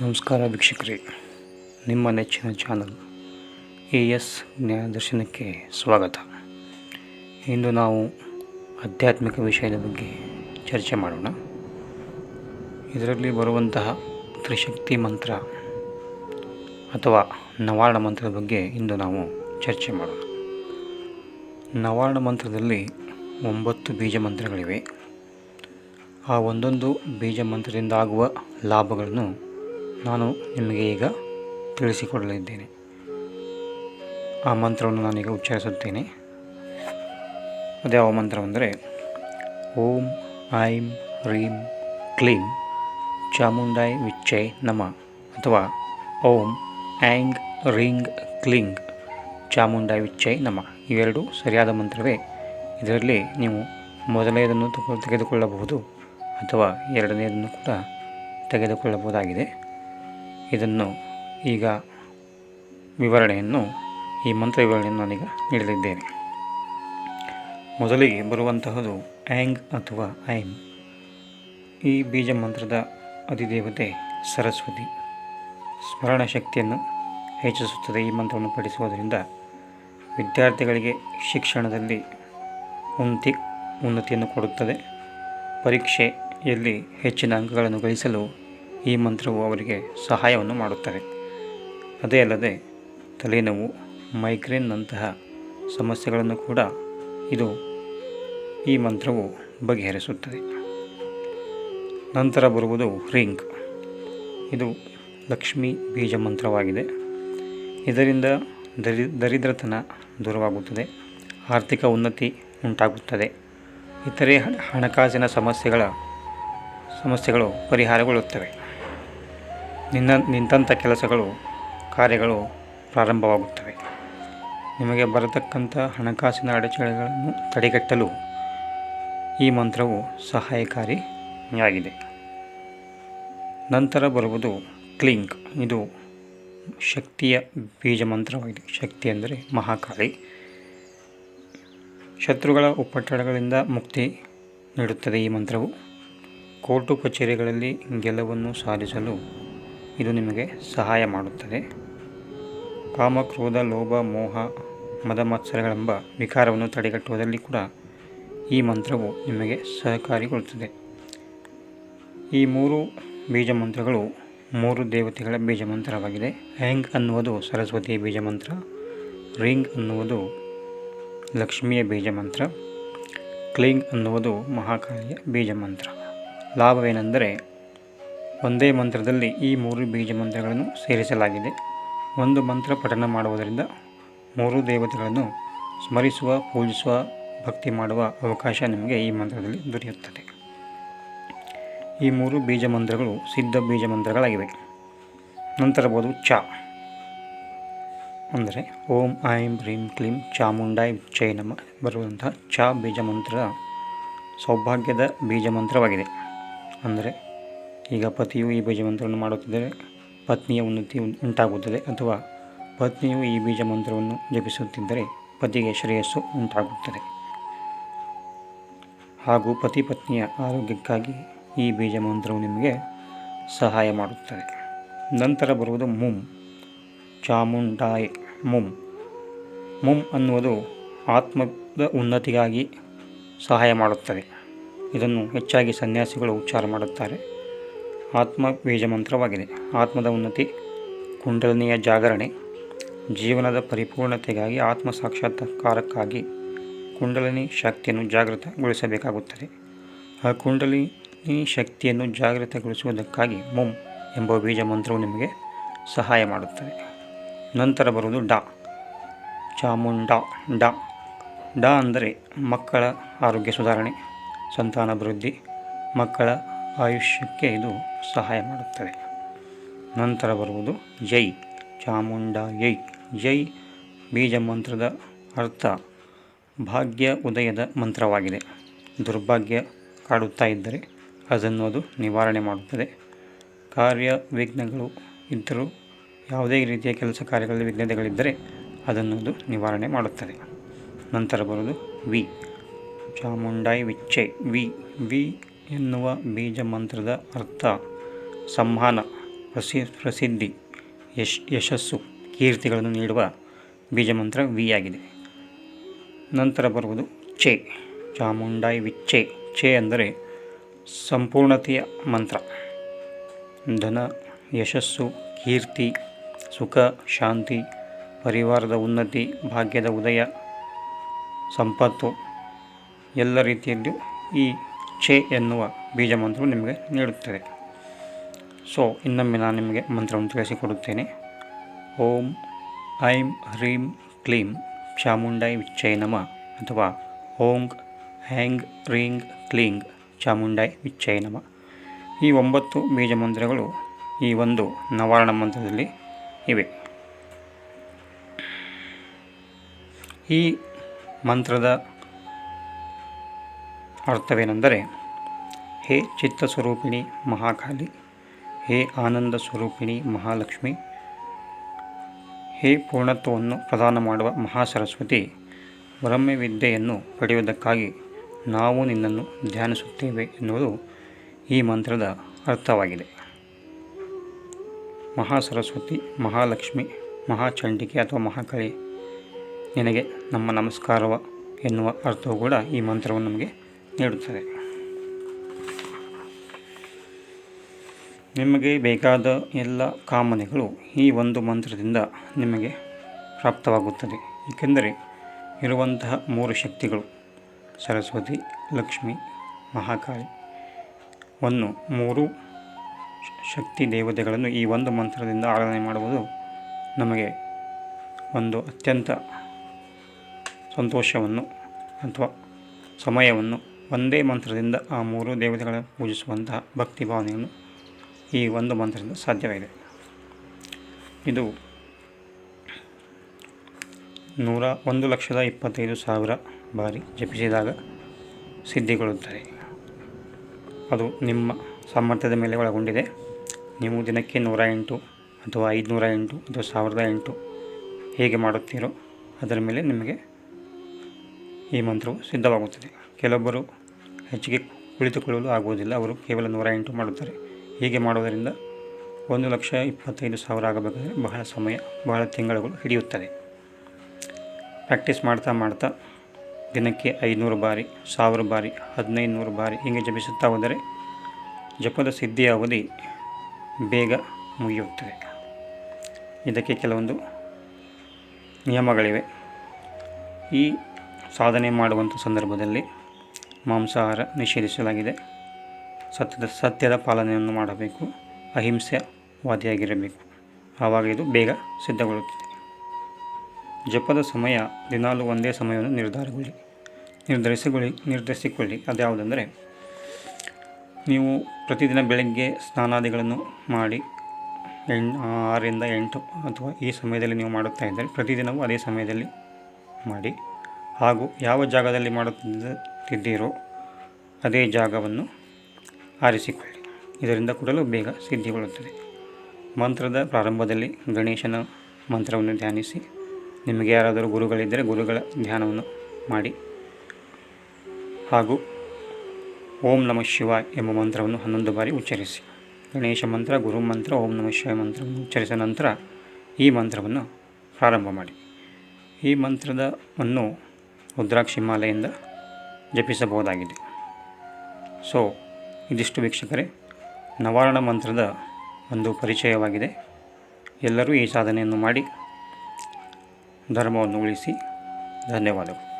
ನಮಸ್ಕಾರ ವೀಕ್ಷಕರೇ, ನಿಮ್ಮ ನೆಚ್ಚಿನ ಚಾನಲ್ ಎ ಎಸ್ ಜ್ಞಾನದರ್ಶನಕ್ಕೆ ಸ್ವಾಗತ. ಇಂದು ನಾವು ಆಧ್ಯಾತ್ಮಿಕ ವಿಷಯದ ಬಗ್ಗೆ ಚರ್ಚೆ ಮಾಡೋಣ. ಇದರಲ್ಲಿ ಬರುವಂತಹ ತ್ರಿಶಕ್ತಿ ಮಂತ್ರ ಅಥವಾ ನವಾರ್ಣ ಮಂತ್ರದ ಬಗ್ಗೆ ಇಂದು ನಾವು ಚರ್ಚೆ ಮಾಡೋಣ. ನವಾರ್ಣ ಮಂತ್ರದಲ್ಲಿ ಒಂಬತ್ತು ಬೀಜ ಮಂತ್ರಗಳಿವೆ. ಆ ಒಂದೊಂದು ಬೀಜ ಮಂತ್ರದಿಂದ ಆಗುವ ಲಾಭಗಳನ್ನು ನಾನು ನಿಮಗೆ ಈಗ ತಿಳಿಸಿಕೊಡಲಿದ್ದೇನೆ. ಆ ಮಂತ್ರವನ್ನು ನಾನೀಗ ಉಚ್ಚರಿಸುತ್ತೇನೆ ಅದ್ಯಾವ ಮಂತ್ರವೆಂದರೆ, ಓಂ ಐಂ ಹ್ರೀಂ ಕ್ಲೀಂ ಚಾಮುಂಡಾಯ್ ವಿಚ್ಚೈ ನಮ ಅಥವಾ ಓಂ ಆ್ಯಂಗ್ ರಿಂಗ್ ಕ್ಲಿಂಗ್ ಚಾಮುಂಡಾಯ್ ವಿಚ್ಚೈ ನಮ. ಇವೆರಡು ಸರಿಯಾದ ಮಂತ್ರವೇ. ಇದರಲ್ಲಿ ನೀವು ಮೊದಲನೆಯದನ್ನು ತಗೊ- ತೆಗೆದುಕೊಳ್ಳಬಹುದು ಅಥವಾ ಎರಡನೆಯದನ್ನು ಕೂಡ ತೆಗೆದುಕೊಳ್ಳಬಹುದಾಗಿದೆ. ಇದನ್ನು ಈಗ ವಿವರಣೆಯನ್ನು ಈ ಮಂತ್ರ ವಿವರಣೆಯನ್ನು ನಾನೀಗ ನೀಡಲಿದ್ದೇನೆ. ಮೊದಲಿಗೆ ಬರುವಂತಹದು ಆ್ಯಂಗ್ ಅಥವಾ ಐಮ್. ಈ ಬೀಜ ಮಂತ್ರದ ಅಧಿದೇವತೆ ಸರಸ್ವತಿ. ಸ್ಮರಣ ಶಕ್ತಿಯನ್ನು ಹೆಚ್ಚಿಸುತ್ತದೆ ಈ ಮಂತ್ರವನ್ನು ಪಠಿಸುವುದರಿಂದ ವಿದ್ಯಾರ್ಥಿಗಳಿಗೆ ಶಿಕ್ಷಣದಲ್ಲಿ ಉನ್ನತಿ, ಉನ್ನತಿಯನ್ನು ಕೊಡುತ್ತದೆ. ಪರೀಕ್ಷೆಯಲ್ಲಿ ಹೆಚ್ಚಿನ ಅಂಕಗಳನ್ನು ಗಳಿಸಲು ಈ ಮಂತ್ರವು ಅವರಿಗೆ ಸಹಾಯವನ್ನು ಮಾಡುತ್ತದೆ. ಅದೇ ಅಲ್ಲದೆ ತಲೆನೋವು ಮೈಗ್ರೇನ್ನಂತಹ ಸಮಸ್ಯೆಗಳನ್ನು ಕೂಡ ಇದು ಈ ಮಂತ್ರವು ಬಗೆಹರಿಸುತ್ತದೆ. ನಂತರ ಬರುವುದು ರಿಂಗ್. ಇದು ಲಕ್ಷ್ಮಿ ಬೀಜ ಮಂತ್ರವಾಗಿದೆ. ಇದರಿಂದ ದರಿ, ದರಿದ್ರತನ ದೂರವಾಗುತ್ತದೆ, ಆರ್ಥಿಕ ಉನ್ನತಿ ಉಂಟಾಗುತ್ತದೆ. ಇತರೆ ಹಣ- ಹಣಕಾಸಿನ ಸಮಸ್ಯೆಗಳ, ಸಮಸ್ಯೆಗಳು ಪರಿಹಾರಗೊಳ್ಳುತ್ತವೆ. ನಿನ್ನ ನಿಂತಂಥ ಕೆಲಸಗಳು, ಕಾರ್ಯಗಳು ಪ್ರಾರಂಭವಾಗುತ್ತವೆ. ನಿಮಗೆ ಬರತಕ್ಕಂಥ ಹಣಕಾಸಿನ ಅಡಚಣೆಗಳನ್ನು ತಡೆಗಟ್ಟಲು ಈ ಮಂತ್ರವು ಸಹಾಯಕಾರಿಯಾಗಿದೆ. ನಂತರ ಬರುವುದು ಕ್ಲಿಂಕ್. ಇದು ಶಕ್ತಿಯ ಬೀಜ ಮಂತ್ರವಾಗಿದೆ. ಶಕ್ತಿ ಅಂದರೆ ಮಹಾಕಾಳಿ. ಶತ್ರುಗಳ ಉಪಟಳಗಳಿಂದ ಮುಕ್ತಿ ನೀಡುತ್ತದೆ ಈ ಮಂತ್ರವು. ಕೋರ್ಟು ಕಚೇರಿಗಳಲ್ಲಿ ಗೆಲುವನ್ನು ಸಾಧಿಸಲು ಇದು ನಿಮಗೆ ಸಹಾಯ ಮಾಡುತ್ತದೆ. ಕಾಮ ಕ್ರೋಧ ಲೋಭ, ಮೋಹ ಮದ ಮತ್ಸರಗಳೆಂಬ ವಿಕಾರವನ್ನು ತಡೆಗಟ್ಟುವುದರಲ್ಲಿ ಕೂಡ ಈ ಮಂತ್ರವು ನಿಮಗೆ ಸಹಕಾರಿಗೊಳ್ಳುತ್ತದೆ. ಈ ಮೂರು ಬೀಜ ಮಂತ್ರಗಳು ಮೂರು ದೇವತೆಗಳ ಬೀಜ ಮಂತ್ರವಾಗಿದೆ ಹ್ಯಾಂಗ್ ಅನ್ನುವುದು ಸರಸ್ವತಿಯ ಬೀಜ ಮಂತ್ರ ರಿಂಗ್ ಅನ್ನುವುದು ಲಕ್ಷ್ಮಿಯ ಬೀಜ ಮಂತ್ರ ಕ್ಲಿಂಗ್ ಅನ್ನುವುದು ಮಹಾಕಾಳಿಯ ಬೀಜ ಮಂತ್ರ ಲಾಭವೇನೆಂದರೆ ಒಂದೇ ಮಂತ್ರದಲ್ಲಿ ಈ ಮೂರು ಬೀಜ ಮಂತ್ರಗಳನ್ನು ಸೇರಿಸಲಾಗಿದೆ. ಒಂದು ಮಂತ್ರ ಪಠನ ಮಾಡುವುದರಿಂದ ಮೂರು ದೇವತೆಗಳನ್ನು ಸ್ಮರಿಸುವ, ಪೂಜಿಸುವ, ಭಕ್ತಿ ಮಾಡುವ ಅವಕಾಶ ನಿಮಗೆ ಈ ಮಂತ್ರದಲ್ಲಿ ದೊರೆಯುತ್ತದೆ. ಈ ಮೂರು ಬೀಜ ಮಂತ್ರಗಳು ಸಿದ್ಧ ಬೀಜ ಮಂತ್ರಗಳಾಗಿವೆ. ನಂತರ ಬೋದು ಚ. ಅಂದರೆ ಓಂ ಐಂ ಹ್ರೀಂ ಕ್ಲೀಂ ಚಾಮುಂಡಾಯ್ ಚೈನಮ ನಮ ಬರುವಂತಹ ಚ ಬೀಜ ಮಂತ್ರ ಸೌಭಾಗ್ಯದ ಬೀಜ ಮಂತ್ರವಾಗಿದೆ. ಅಂದರೆ ಈಗ ಪತಿಯು ಈ ಬೀಜ ಮಂತ್ರವನ್ನು ಮಾಡುತ್ತಿದ್ದರೆ ಪತ್ನಿಯ ಉನ್ನತಿ ಉಂಟಾಗುತ್ತದೆ ಅಥವಾ ಪತ್ನಿಯು ಈ ಬೀಜ ಮಂತ್ರವನ್ನು ಜಪಿಸುತ್ತಿದ್ದರೆ ಪತಿಗೆ ಶ್ರೇಯಸ್ಸು ಉಂಟಾಗುತ್ತದೆ. ಹಾಗೂ ಪತಿ ಪತ್ನಿಯ ಆರೋಗ್ಯಕ್ಕಾಗಿ ಈ ಬೀಜ ಮಂತ್ರವು ನಿಮಗೆ ಸಹಾಯ ಮಾಡುತ್ತದೆ. ನಂತರ ಬರುವುದು ಮುಂ, ಚಾಮುಂಡಾಯ್ ಮುಂ. ಮುಂ ಅನ್ನುವುದು ಆತ್ಮದ ಉನ್ನತಿಗಾಗಿ ಸಹಾಯ ಮಾಡುತ್ತದೆ. ಇದನ್ನು ಹೆಚ್ಚಾಗಿ ಸನ್ಯಾಸಿಗಳು ಉಚ್ಚಾರ ಮಾಡುತ್ತಾರೆ. ಆತ್ಮ ಬೀಜ ಮಂತ್ರವಾಗಿದೆ ಆತ್ಮದ ಉನ್ನತಿ, ಕುಂಡಲಿನಿಯ ಜಾಗರಣೆ, ಜೀವನದ ಪರಿಪೂರ್ಣತೆಗಾಗಿ ಆತ್ಮ ಸಾಕ್ಷಾತ್ಕಾರಕ್ಕಾಗಿ ಕುಂಡಲಿನಿ ಶಕ್ತಿಯನ್ನು ಜಾಗೃತಗೊಳಿಸಬೇಕಾಗುತ್ತದೆ. ಆ ಕುಂಡಲಿನಿ ಶಕ್ತಿಯನ್ನು ಜಾಗೃತಗೊಳಿಸುವುದಕ್ಕಾಗಿ ಮುಂ ಎಂಬ ಬೀಜ ಮಂತ್ರವು ನಿಮಗೆ ಸಹಾಯ ಮಾಡುತ್ತದೆ. ನಂತರ ಬರುವುದು ಡಾ. ಚಾಮುಂಡ, ಡ. ಡ ಅಂದರೆ ಮಕ್ಕಳ ಆರೋಗ್ಯ ಸುಧಾರಣೆ ಸಂತಾನಾಭಿವೃದ್ಧಿ ಮಕ್ಕಳ ಆಯುಷ್ಯಕ್ಕೆ ಇದು ಸಹಾಯ ಮಾಡುತ್ತದೆ ನಂತರ ಬರುವುದು ಜೈ, ಚಾಮುಂಡ ಯೈ. ಜೈ ಬೀಜ ಮಂತ್ರದ ಅರ್ಥ. ಭಾಗ್ಯ ಉದಯದ ಮಂತ್ರವಾಗಿದೆ. ದುರ್ಭಾಗ್ಯ ಕಾಡುತ್ತಾ ಇದ್ದರೆ ಅದನ್ನು ಅದು ನಿವಾರಣೆ ಮಾಡುತ್ತದೆ. ಕಾರ್ಯ ವಿಘ್ನಗಳು ಇದ್ದರೂ ಯಾವುದೇ ರೀತಿಯ ಕೆಲಸ ಕಾರ್ಯಗಳಲ್ಲಿ ವಿಘ್ನತೆಗಳಿದ್ದರೆ ಅದನ್ನು ಅದು ನಿವಾರಣೆ ಮಾಡುತ್ತದೆ. ನಂತರ ಬರುವುದು ವಿ. ಚಾಮುಂಡಾಯಿ ವಿಚ್ಚೆ ವಿ. ವಿ ಎನ್ನುವ ಬೀಜ ಮಂತ್ರದ ಅರ್ಥ. ಸಂಹಾನ ಪ್ರಸಿ, ಪ್ರಸಿದ್ಧಿ ಯಶ್, ಯಶಸ್ಸು ಕೀರ್ತಿಗಳನ್ನು ನೀಡುವ ಬೀಜಮಂತ್ರ ವಿ ಆಗಿದೆ. ನಂತರ ಬರುವುದು ಚೆ ಚಾಮುಂಡಾಯಿ ವಿಚ್ಚೆ ಚೆ ಅಂದರೆ ಸಂಪೂರ್ಣತೆಯ ಮಂತ್ರ. ಧನ, ಯಶಸ್ಸು, ಕೀರ್ತಿ, ಸುಖ, ಶಾಂತಿ, ಪರಿವಾರದ ಉನ್ನತಿ, ಭಾಗ್ಯದ ಉದಯ, ಸಂಪತ್ತು ಎಲ್ಲ ರೀತಿಯಲ್ಲಿಯೂ ಈ ಛೆ ಎನ್ನುವ ಬೀಜ ಮಂತ್ರವು ನಿಮಗೆ ನೀಡುತ್ತದೆ. ಸೊ, ಇನ್ನೊಮ್ಮೆ ನಾನು ನಿಮಗೆ ಮಂತ್ರವನ್ನು ತಿಳಿಸಿಕೊಡುತ್ತೇನೆ. ಓಂ ಐಂ ಹ್ರೀಂ ಕ್ಲೀಂ ಚಾಮುಂಡೈ ವಿಚ್ಚೈ ನಮ ಅಥವಾ ಓಂಗ್ ಹ್ಯಾಂಗ್ ರೀಂಗ್ ಕ್ಲೀಂಗ್ ಚಾಮುಂಡೈ ವಿಚ್ಚೈ ನಮ. ಈ ಒಂಬತ್ತು ಬೀಜ ಮಂತ್ರಗಳು ಈ ಒಂದು ನವಾರಣ ಮಂತ್ರದಲ್ಲಿ ಇವೆ. ಈ ಮಂತ್ರದ ಅರ್ಥವೇನೆಂದರೆ, ಹೇ ಚಿತ್ತಸ್ವರೂಪಿಣಿ ಮಹಾಕಾಳಿ ಹೇ ಆನಂದ ಸ್ವರೂಪಿಣಿ ಮಹಾಲಕ್ಷ್ಮಿ. ಹೇ ಪೂರ್ಣತ್ವವನ್ನು ಪ್ರದಾನ ಮಾಡುವ ಮಹಾಸರಸ್ವತಿ ಬ್ರಹ್ಮವಿದ್ಯೆಯನ್ನು ಪಡೆಯುವುದಕ್ಕಾಗಿ ನಾವು ನಿನ್ನನ್ನು ಧ್ಯಾನಿಸುತ್ತೇವೆ ಎನ್ನುವುದು ಈ ಮಂತ್ರದ ಅರ್ಥವಾಗಿದೆ. ಮಹಾಸರಸ್ವತಿ, ಮಹಾಲಕ್ಷ್ಮಿ, ಮಹಾಚಂಡಿಕೆ ಅಥವಾ ಮಹಾಕಳಿ, ನಿನಗೆ ನಮ್ಮ ನಮಸ್ಕಾರವ ಎನ್ನುವ ಅರ್ಥವು ಕೂಡ ಈ ಮಂತ್ರವನ್ನು ನಮಗೆ ನೀಡುತ್ತದೆ. ನಿಮಗೆ ಬೇಕಾದ ಎಲ್ಲ ಕಾಮನೆಗಳು ಈ ಒಂದು ಮಂತ್ರದಿಂದ ನಿಮಗೆ ಪ್ರಾಪ್ತವಾಗುತ್ತದೆ. ಏಕೆಂದರೆ ಇರುವಂತಹ ಮೂರು ಶಕ್ತಿಗಳು ಸರಸ್ವತಿ, ಲಕ್ಷ್ಮಿ, ಮಹಾಕಾಳಿ. ವನ್ನು ಮೂರು ಶಕ್ತಿ ದೇವತೆಗಳನ್ನು ಈ ಒಂದು ಮಂತ್ರದಿಂದ ಆರಾಧನೆ ಮಾಡುವುದು ನಮಗೆ ಒಂದು ಅತ್ಯಂತ ಸಂತೋಷವನ್ನು ಅಥವಾ ಸಮಯವನ್ನು ಒಂದೇ ಮಂತ್ರದಿಂದ ಆ ಮೂರು ದೇವತೆಗಳನ್ನು ಪೂಜಿಸುವಂತಹ ಭಕ್ತಿ ಭಾವನೆಯನ್ನು ಈ ಒಂದು ಮಂತ್ರದಿಂದ ಸಾಧ್ಯವಾಗಿದೆ. ಇದು ನೂರ ಒಂದು ಲಕ್ಷದ ಇಪ್ಪತ್ತೈದು ಸಾವಿರ ಬಾರಿ ಜಪಿಸಿದಾಗ ಸಿದ್ಧಿಗೊಳ್ಳುತ್ತದೆ. ಅದು ನಿಮ್ಮ ಸಾಮರ್ಥ್ಯದ ಮೇಲೆ ಒಳಗೊಂಡಿದೆ. ನೀವು ದಿನಕ್ಕೆ ನೂರ ಎಂಟು ಅಥವಾ ಐದುನೂರ ಎಂಟು ಅಥವಾ ಸಾವಿರದ ಎಂಟು ಹೇಗೆ ಮಾಡುತ್ತೀರೋ ಅದರ ಮೇಲೆ ನಿಮಗೆ ಈ ಮಂತ್ರವು ಸಿದ್ಧವಾಗುತ್ತದೆ. ಕೆಲವೊಬ್ಬರು ಹೆಚ್ಚಿಗೆ ಕುಳಿತುಕೊಳ್ಳಲು ಆಗುವುದಿಲ್ಲ. ಅವರು ಕೇವಲ ನೂರ ಎಂಟು ಮಾಡುತ್ತಾರೆ. ಹೀಗೆ ಮಾಡುವುದರಿಂದ ಒಂದು ಲಕ್ಷ ಇಪ್ಪತ್ತೈದು ಸಾವಿರ ಆಗಬೇಕಾದರೆ ಬಹಳ ಸಮಯ, ಬಹಳ ತಿಂಗಳುಗಳು ಹಿಡಿಯುತ್ತದೆ. ಪ್ರಾಕ್ಟೀಸ್ ಮಾಡ್ತಾ ಮಾಡ್ತಾ ದಿನಕ್ಕೆ ಐನೂರು ಬಾರಿ, ಸಾವಿರ ಬಾರಿ ಹದಿನೈದು ನೂರು ಬಾರಿ ಹೀಗೆ ಜಪಿಸುತ್ತಾ ಹೋದರೆ ಜಪದ ಸಿದ್ಧಿಯ ಅವಧಿ ಬೇಗ ಮುಗಿಯುತ್ತದೆ. ಇದಕ್ಕೆ ಕೆಲವೊಂದು ನಿಯಮಗಳಿವೆ. ಈ ಸಾಧನೆ ಮಾಡುವಂಥ ಸಂದರ್ಭದಲ್ಲಿ ಮಾಂಸಾಹಾರ ನಿಷೇಧಿಸಲಾಗಿದೆ. ಸತ್ಯದ ಸತ್ಯದ ಪಾಲನೆಯನ್ನು ಮಾಡಬೇಕು. ಅಹಿಂಸೆವಾದಿಯಾಗಿರಬೇಕು. ಆವಾಗ ಇದು ಬೇಗ ಸಿದ್ಧಗೊಳ್ಳುತ್ತದೆ. ಜಪದ ಸಮಯ ದಿನಾಲು ಒಂದೇ ಸಮಯವನ್ನು ನಿರ್ಧಾರಗೊಳ್ಳಿ. ನಿರ್ಧರಿಸಿಕೊಳ್ಳಿ ನಿರ್ಧರಿಸಿಕೊಳ್ಳಿ. ಅದ್ಯಾವುದೆಂದರೆ ನೀವು ಪ್ರತಿದಿನ ಬೆಳಗ್ಗೆ ಸ್ನಾನಾದಿಗಳನ್ನು ಮಾಡಿ ಎಂಟು ಆರರಿಂದ ಎಂಟು ಅಥವಾ ಈ ಸಮಯದಲ್ಲಿ ನೀವು ಮಾಡುತ್ತಾ ಇದ್ದರೆ ಪ್ರತಿದಿನವೂ ಅದೇ ಸಮಯದಲ್ಲಿ ಮಾಡಿ. ಹಾಗೂ ಯಾವ ಜಾಗದಲ್ಲಿ ಮಾಡುತ್ತಿದ್ದೀರೋ ಅದೇ ಜಾಗವನ್ನು ಆರಿಸಿಕೊಳ್ಳಿ. ಇದರಿಂದ ಕೂಡಲು ಬೇಗ ಸಿದ್ಧಿಗೊಳ್ಳುತ್ತದೆ. ಮಂತ್ರದ ಪ್ರಾರಂಭದಲ್ಲಿ ಗಣೇಶನ ಮಂತ್ರವನ್ನು ಧ್ಯಾನಿಸಿ, ನಿಮಗೆ ಯಾರಾದರೂ ಗುರುಗಳಿದ್ದರೆ ಗುರುಗಳ ಧ್ಯಾನವನ್ನು ಮಾಡಿ. ಹಾಗೂ ಓಂ ನಮಃ ಶಿವಾಯ್ ಎಂಬ ಮಂತ್ರವನ್ನು ಹನ್ನೊಂದು ಬಾರಿ ಉಚ್ಚರಿಸಿ. ಗಣೇಶ ಮಂತ್ರ, ಗುರು ಮಂತ್ರ, ಓಂ ನಮಃ ಶಿವಾಯ ಮಂತ್ರವನ್ನು ಉಚ್ಚರಿಸಿದ ನಂತರ ಈ ಮಂತ್ರವನ್ನು ಪ್ರಾರಂಭ ಮಾಡಿ. ಈ ಮಂತ್ರದವನ್ನು ರುದ್ರಾಕ್ಷಿ ಮಾಲೆಯಿಂದ ಜಪಿಸಬಹುದಾಗಿದೆ. ಸೊ ಇದಿಷ್ಟು ವೀಕ್ಷಕರೇ ನವಾರಣ ಮಂತ್ರದ ಒಂದು ಪರಿಚಯವಾಗಿದೆ. ಎಲ್ಲರೂ ಈ ಸಾಧನೆಯನ್ನು ಮಾಡಿ ಧರ್ಮವನ್ನು ಉಳಿಸಿ ಧನ್ಯವಾದಗಳು.